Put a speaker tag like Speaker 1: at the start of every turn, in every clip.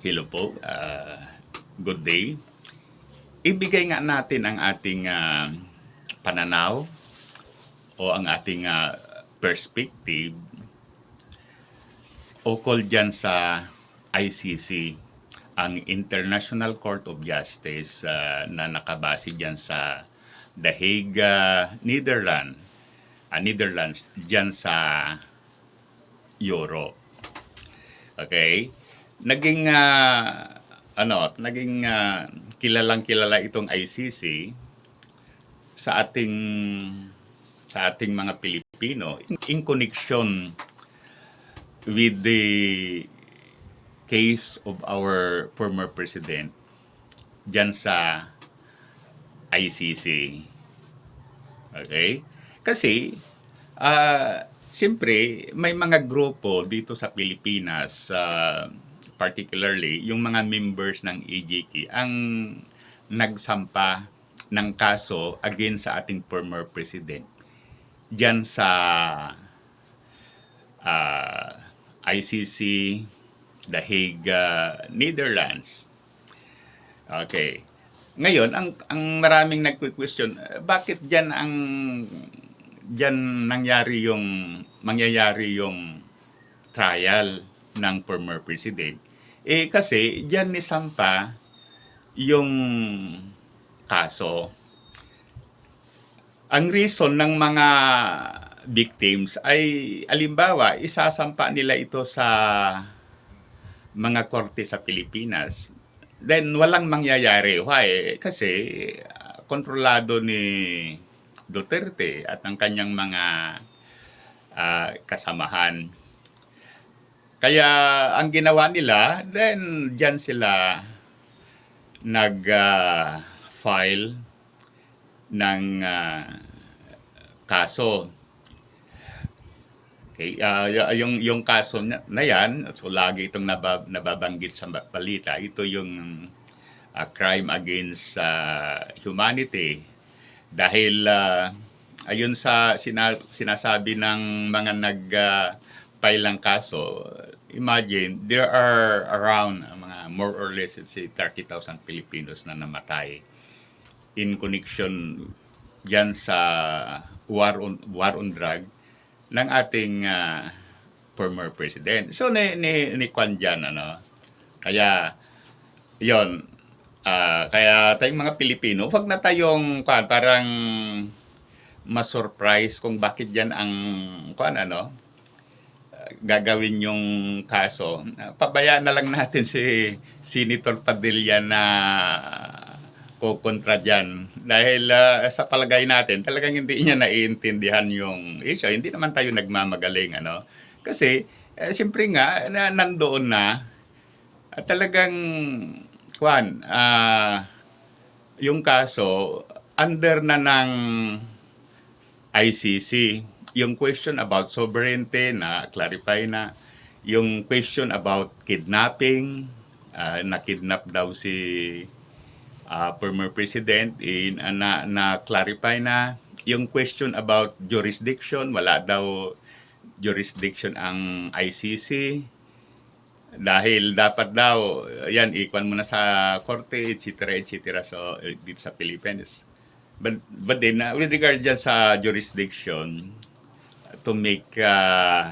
Speaker 1: Hello po. ah, good day. Ibigay nga natin ang ating ah, pananaw o ang ating ah, perspective ukol dyan sa ICC, ang International Court of Justice ah, na nakabase dyan sa The Hague, ah, Netherlands, ah, Netherlands, dyan sa Europe. Okay? Naging ah, ano, naging ah, kilalang kilala itong ICC sa ating sa ating mga Pilipino in, in connection with the case of our former president dyan sa ICC. Okay? Kasi, ah, siyempre, may mga grupo dito sa Pilipinas, ah, particularly yung mga members ng EJK, ang nagsampa ng kaso against sa ating former president dyan sa ah, ICC, The Hague, ah, Netherlands. Okay. Ngayon, ang ang maraming nagque-question, bakit diyan ang diyan nangyari yung mangyayari yung trial ng former president? Eh kasi diyan ni Sampa yung kaso. Ang reason ng mga victims ay alimbawa isasampa nila ito sa mga korte sa Pilipinas then walang mangyayari. Why? Kasi kontrolado ni Duterte at ang kanyang mga ah, kasamahan. Kaya ang ginawa nila, then diyan sila nag-file ng ah, kaso. Okay, ah, y- yung yung kaso na, na yan, so lagi itong nabab, nababanggit sa ba- balita, ito yung ah, crime against ah, humanity. Dahil ah, ayun sa sina, sinasabi ng mga nag ah, file ng kaso, imagine there are around ah, mga more or less let's say 30,000 Filipinos na namatay in connection yan sa war on war on drug ng ating ah, former president. So ni ni ni Kwan dyan, ano. Kaya yon ah, kaya tayong mga Pilipino, wag na tayong kwan, parang ma-surprise kung bakit diyan ang kwan ano gagawin yung kaso. Pabayaan na lang natin si Senator Padilla na kukontra dyan. Dahil ah, sa palagay natin, talagang hindi niya naiintindihan yung issue. Hindi naman tayo nagmamagaling, ano. Kasi, eh, siyempre nga, na, nandoon na, at talagang, kwan, ah, yung kaso, under na ng ICC. Yung question about sovereignty na clarify na. Yung question about kidnapping, ah, na-kidnap daw si ah, former president in ah, na na clarify na. Yung question about jurisdiction wala daw jurisdiction ang ICC dahil dapat daw yan ikwan mo na sa korte etc etc so eh, dito sa Philippines but but then uh, with regard dyan sa jurisdiction to make uh,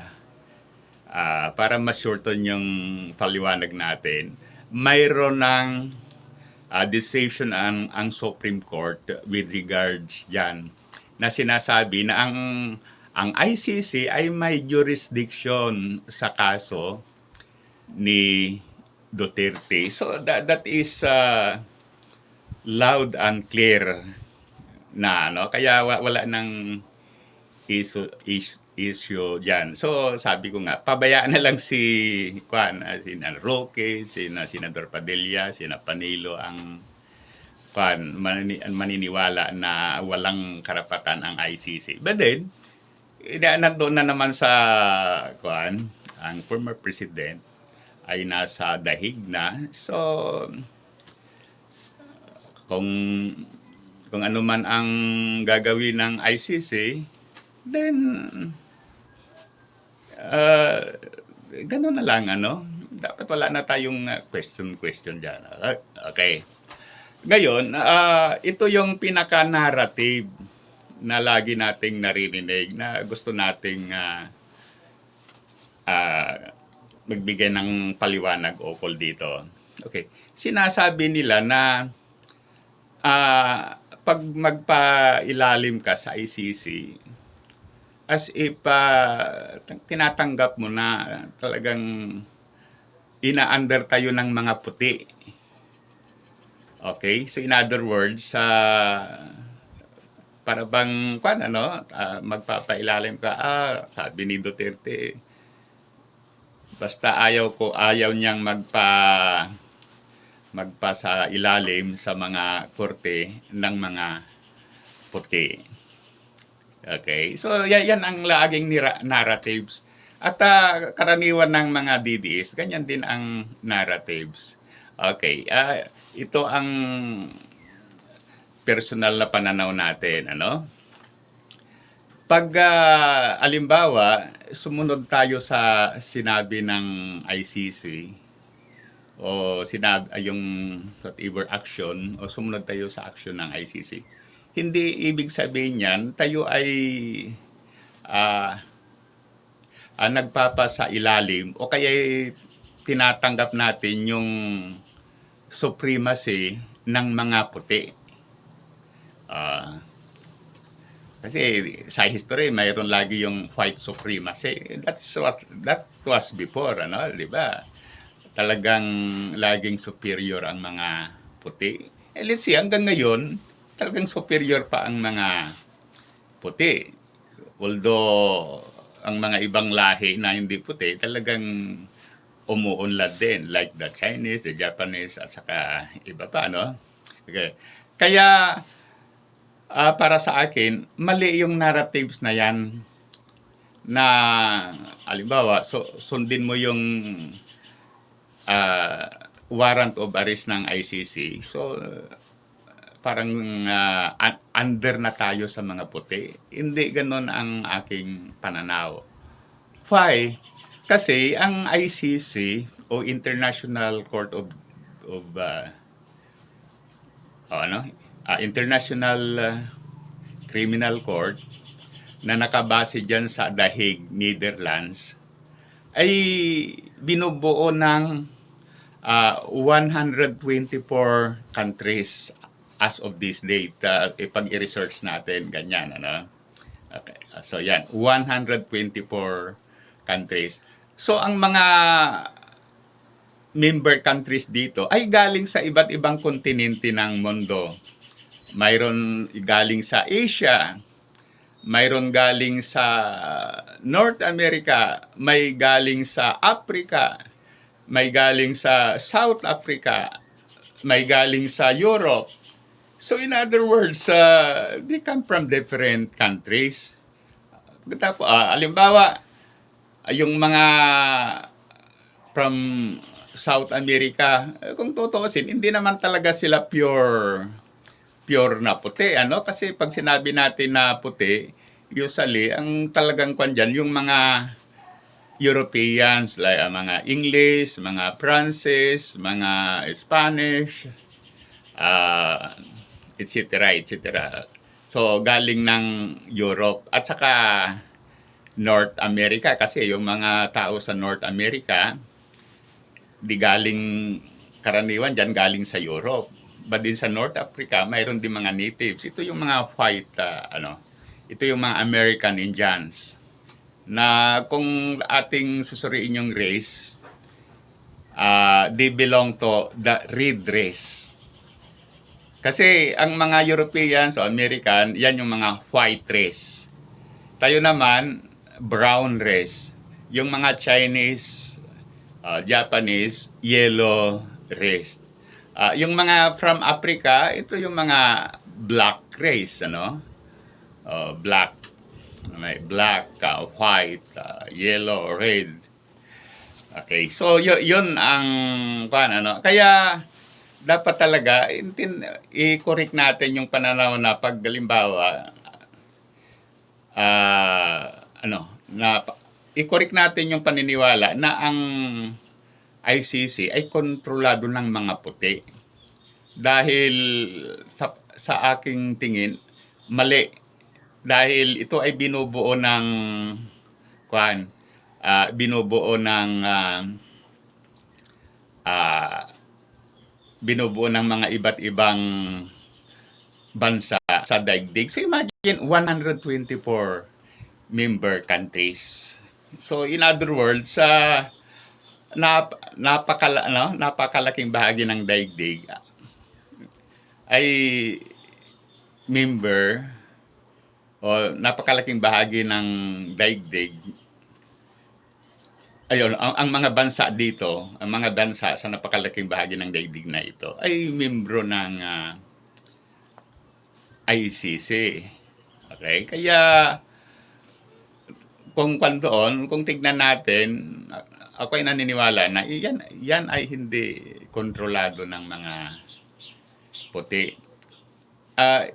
Speaker 1: ah, para ma-shorten yung paliwanag natin mayroon ng uh, decision ang ang Supreme Court with regards diyan na sinasabi na ang ang ICC ay may jurisdiction sa kaso ni Duterte. So that that is uh, loud and clear na no kaya wa- wala nang issue issue, issue diyan. So sabi ko nga pabayaan na lang si Juan, uh, si Roque, si na Senador Padilla, si Panilo ang Juan manini, maniniwala na walang karapatan ang ICC. But then nandoon na naman sa Juan, ang former president ay nasa dahig na. So kung kung ano man ang gagawin ng ICC, then uh, ganun na lang ano dapat wala na tayong uh, question-question dyan. Ah, Okay. Ngayon, ah, ito yung pinaka-narrative na lagi nating naririnig na gusto nating ah, ah, magbigay ng paliwanag ukol dito. Okay. Sinasabi nila na ah, pag magpailalim ka sa ICC, as if ah, tinatanggap mo na talagang ina-under tayo ng mga puti. Okay? So in other words, sa para bang kwan ano, ah, magpapailalim ka, ah, sabi ni Duterte, basta ayaw ko, ayaw niyang magpa magpa sa ilalim sa mga korte ng mga puti. Okay? So, yan, yan ang laging nira- narratives. At ah, karaniwan ng mga DDS, ganyan din ang narratives. Okay. ah, ito ang personal na pananaw natin. Ano? Pag, ah, alimbawa, sumunod tayo sa sinabi ng ICC, o sinabi ay yung whatever action o sumunod tayo sa action ng ICC. Hindi ibig sabihin niyan tayo ay ah ah, nagpapasa ilalim o kaya tinatanggap natin yung supremacy ng mga puti. Ah kasi sa history, mayroon lagi yung white supremacy. That's what that was before, ano, 'di ba? talagang laging superior ang mga puti. Eh, let's see, hanggang ngayon, talagang superior pa ang mga puti. Although, ang mga ibang lahi na hindi puti, talagang umuunlad din. Like the Chinese, the Japanese, at saka iba pa, no? Okay. Kaya, ah, para sa akin, mali yung narratives na yan na, alimbawa, so, sundin mo yung ah, warrant of arrest ng ICC. So, uh, parang un- under na tayo sa mga puti. Hindi ganon ang aking pananaw. Why? Kasi ang ICC o International Court of of o ano? Ah, International ah, Criminal Court na nakabase dyan sa The Hague, Netherlands ay binubuo ng ah, 124 countries as of this date. Uh, pag i-research natin, ganyan, ano? Okay. So, yan. 124 countries. So, ang mga member countries dito ay galing sa iba't ibang kontinente ng mundo. Mayroon galing sa Asia, mayroon galing sa North America, may galing sa Africa, may galing sa South Africa, may galing sa Europe. So in other words, uh, they come from different countries. Tapos, ah, alimbawa, ah, yung mga from South America, eh, kung tutuusin, hindi naman talaga sila pure pure na puti, ano? Kasi pag sinabi natin na puti, usually, ang talagang kwan dyan, yung mga Europeans, like ah, mga English, mga Francis, mga Spanish, ah, etc., etc. So, galing ng Europe at saka North America kasi yung mga tao sa North America, di galing karaniwan dyan galing sa Europe. But din sa North Africa, mayroon din mga natives. Ito yung mga white, ah, ano, ito yung mga American Indians na kung ating susuriin yung race, ah, they belong to the red race. Kasi ang mga Europeans o American, yan yung mga white race. Tayo naman, brown race. Yung mga Chinese, ah, Japanese, yellow race. Ah, yung mga from Africa, ito yung mga black race, ano? Oh, black. May black, ah, white, ah, yellow, red. Okay, so y- yun ang pan ano. Kaya dapat talaga intin i-correct natin yung pananaw na pag halimbawa ah ano na i-correct natin yung paniniwala na ang ICC ay kontrolado ng mga puti. Dahil sa, sa aking tingin, mali. Dahil ito ay binubuo ng kuan, ah, binubuo ng ah, ah, binubuo ng mga iba't ibang bansa sa daigdig. So imagine 124 member countries. So in other words, sa nap, napakala, ano, napakalaking bahagi ng daigdig ay member o napakalaking bahagi ng daigdig ayun, ang, ang mga bansa dito, ang mga bansa sa napakalaking bahagi ng daigdig na ito ay membro ng ah, ICC. Okay? Kaya kung kung doon, kung tignan natin, ako ay naniniwala na yan, yan ay hindi kontrolado ng mga puti. Ah,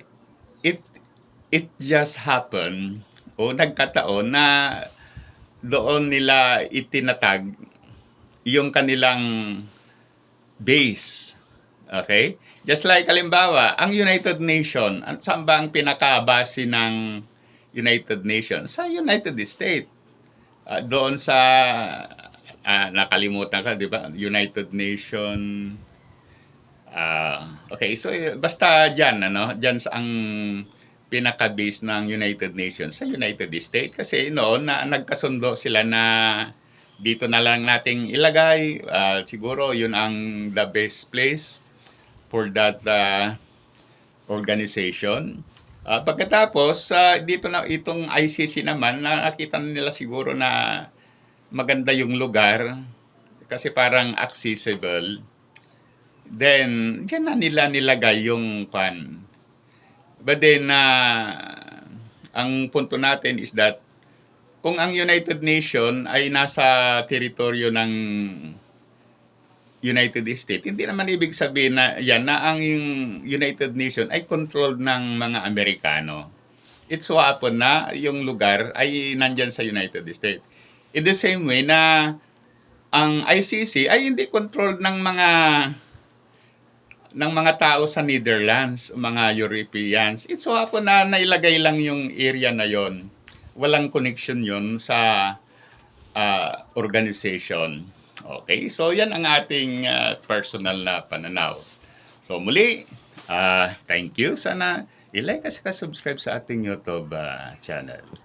Speaker 1: it it just happened o nagkataon na doon nila itinatag yung kanilang base. Okay? Just like halimbawa, ang United Nation, an- saan ba ang pinakabase ng United Nations? Sa United States. Ah, doon sa ah, nakalimutan ka, 'di ba? United Nation Ah, okay, so eh, basta diyan ano, diyan sa ang pinaka-base ng United Nations sa United States kasi noon na nagkasundo sila na dito na lang nating ilagay ah, siguro yun ang the best place for that ah, organization. Ah, pagkatapos sa dito na itong ICC naman nakita nila siguro na maganda yung lugar kasi parang accessible. Then, diyan na nila nilagay yung pan. But then, ah, ang punto natin is that kung ang United Nation ay nasa teritoryo ng United States, hindi naman ibig sabihin na yan na ang United Nation ay controlled ng mga Amerikano. It's so na yung lugar ay nandyan sa United States. In the same way na ang ICC ay hindi controlled ng mga ng mga tao sa Netherlands, mga Europeans. It's so happen na nailagay lang yung area na yon. Walang connection yon sa ah, organization. Okay, so yan ang ating ah, personal na pananaw. So muli, ah, thank you. Sana i-like at subscribe sa ating YouTube ah, channel.